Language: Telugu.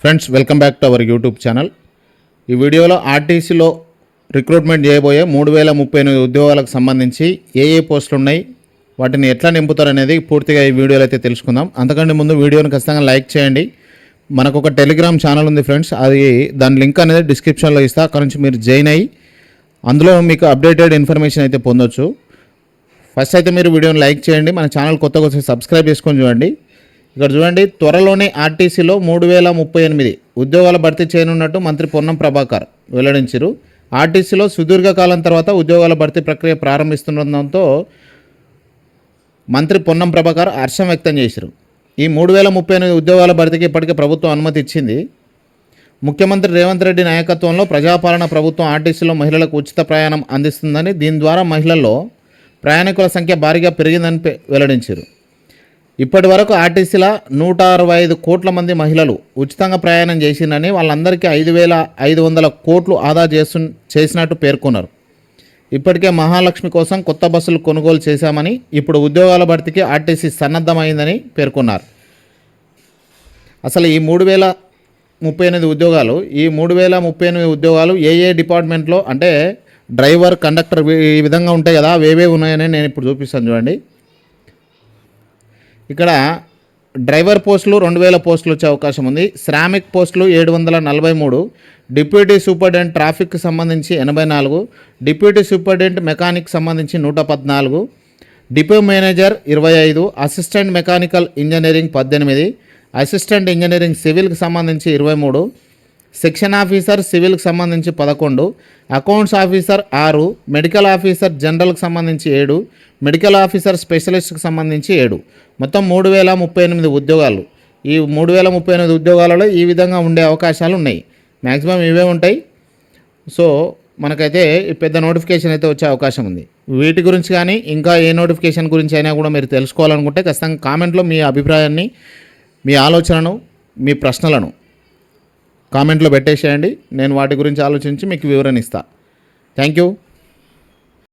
Friends welcome back to our YouTube channel ఈ వీడియోలో ఆర్టీసీలో రిక్రూట్మెంట్ చేయబోయే మూడు వేల ముప్పై ఎనిమిది ఉద్యోగాలకు సంబంధించి ఏ ఏ పోస్టులు ఉన్నాయి వాటిని ఎట్లా నింపుతారు అనేది పూర్తిగా ఈ వీడియోలో అయితే తెలుసుకుందాం. అంతకంటే ముందు వీడియోని ఖచ్చితంగా లైక్ చేయండి. మనకు ఒక టెలిగ్రామ్ ఛానల్ ఉంది ఫ్రెండ్స్ అది దాని లింక్ అనేది డిస్క్రిప్షన్లో ఇస్తా. అక్కడ నుంచి మీరు జాయిన్ అయ్యి అందులో మీకు అప్డేటెడ్ ఇన్ఫర్మేషన్ అయితే పొందొచ్చు. ఫస్ట్ అయితే మీరు వీడియోని లైక్ చేయండి. మన ఛానల్ కొత్తగా వచ్చి సబ్స్క్రైబ్ చేసుకొని చూడండి. ఇక్కడ చూడండి త్వరలోనే ఆర్టీసీలో మూడు వేల ముప్పై ఎనిమిది ఉద్యోగాల భర్తీ చేయనున్నట్టు మంత్రి పొన్నం ప్రభాకర్ వెల్లడించారు. ఆర్టీసీలో సుదీర్ఘకాలం తర్వాత ఉద్యోగాల భర్తీ ప్రక్రియ ప్రారంభిస్తుండడంతో మంత్రి పొన్నం ప్రభాకర్ హర్షం వ్యక్తం చేశారు. ఈ మూడు వేల ముప్పై ఎనిమిది ఉద్యోగాల భర్తీకి ఇప్పటికే ప్రభుత్వం అనుమతి ఇచ్చింది. ముఖ్యమంత్రి రేవంత్ రెడ్డి నాయకత్వంలో ప్రజాపాలన ప్రభుత్వం ఆర్టీసీలో మహిళలకు ఉచిత ప్రయాణం అందిస్తుందని దీని ద్వారా మహిళల్లో ప్రయాణికుల సంఖ్య భారీగా పెరిగిందని వెల్లడించారు. ఇప్పటి వరకు ఆర్టీసీల నూట అరవై ఐదు కోట్ల మంది మహిళలు ఉచితంగా ప్రయాణం చేసిందని వాళ్ళందరికీ ఐదు వేల ఐదు వందల కోట్లు ఆదా చేసు చేసినట్టు పేర్కొన్నారు. ఇప్పటికే మహాలక్ష్మి కోసం కొత్త బస్సులు కొనుగోలు చేశామని ఇప్పుడు ఉద్యోగాల భర్తీకి ఆర్టీసీ సన్నద్ధమైందని పేర్కొన్నారు. అసలు ఈ మూడు వేల ముప్పై ఎనిమిది ఉద్యోగాలు ఈ మూడు వేల ముప్పై ఎనిమిది ఉద్యోగాలు ఏ ఏ డిపార్ట్మెంట్లో అంటే డ్రైవర్ కండక్టర్ ఈ విధంగా ఉంటాయి కదా అవేవే ఉన్నాయని నేను ఇప్పుడు చూపిస్తాను చూడండి. ఇక్కడ డ్రైవర్ పోస్టులు రెండు వేల పోస్టులు వచ్చే అవకాశం ఉంది. శ్రామిక్ పోస్టులు ఏడు వందల నలభై మూడు డిప్యూటీ సూపరింటెండెంట్ ట్రాఫిక్కి సంబంధించి ఎనభై నాలుగు డిప్యూటీ సూపరింటెండెంట్ మెకానిక్ సంబంధించి నూట పద్నాలుగు డిపో మేనేజర్ ఇరవై ఐదు అసిస్టెంట్ మెకానికల్ ఇంజనీరింగ్ పద్దెనిమిది అసిస్టెంట్ ఇంజనీరింగ్ సివిల్కి సంబంధించి ఇరవై మూడు సెక్షన్ ఆఫీసర్ సివిల్కి సంబంధించి పదకొండు అకౌంట్స్ ఆఫీసర్ ఆరు మెడికల్ ఆఫీసర్ జనరల్కి సంబంధించి ఏడు మెడికల్ ఆఫీసర్ స్పెషలిస్ట్కి సంబంధించి ఏడు. మొత్తం మూడు వేల ముప్పై ఎనిమిది ఉద్యోగాలు. ఈ మూడు వేల ముప్పై ఎనిమిది ఉద్యోగాలలో ఈ విధంగా ఉండే అవకాశాలు ఉన్నాయి మ్యాక్సిమం ఇవే ఉంటాయి. సో మనకైతే పెద్ద నోటిఫికేషన్ అయితే వచ్చే అవకాశం ఉంది. వీటి గురించి కానీ ఇంకా ఏ నోటిఫికేషన్ గురించి అయినా కూడా మీరు తెలుసుకోవాలనుకుంటే ఖచ్చితంగా కామెంట్లో మీ అభిప్రాయాన్ని మీ ఆలోచనను మీ ప్రశ్నలను కామెంట్లో పెట్టేసేయండి. నేను వాటి గురించి ఆలోచించి మీకు వివరణ ఇస్తాను థ్యాంక్ యూ.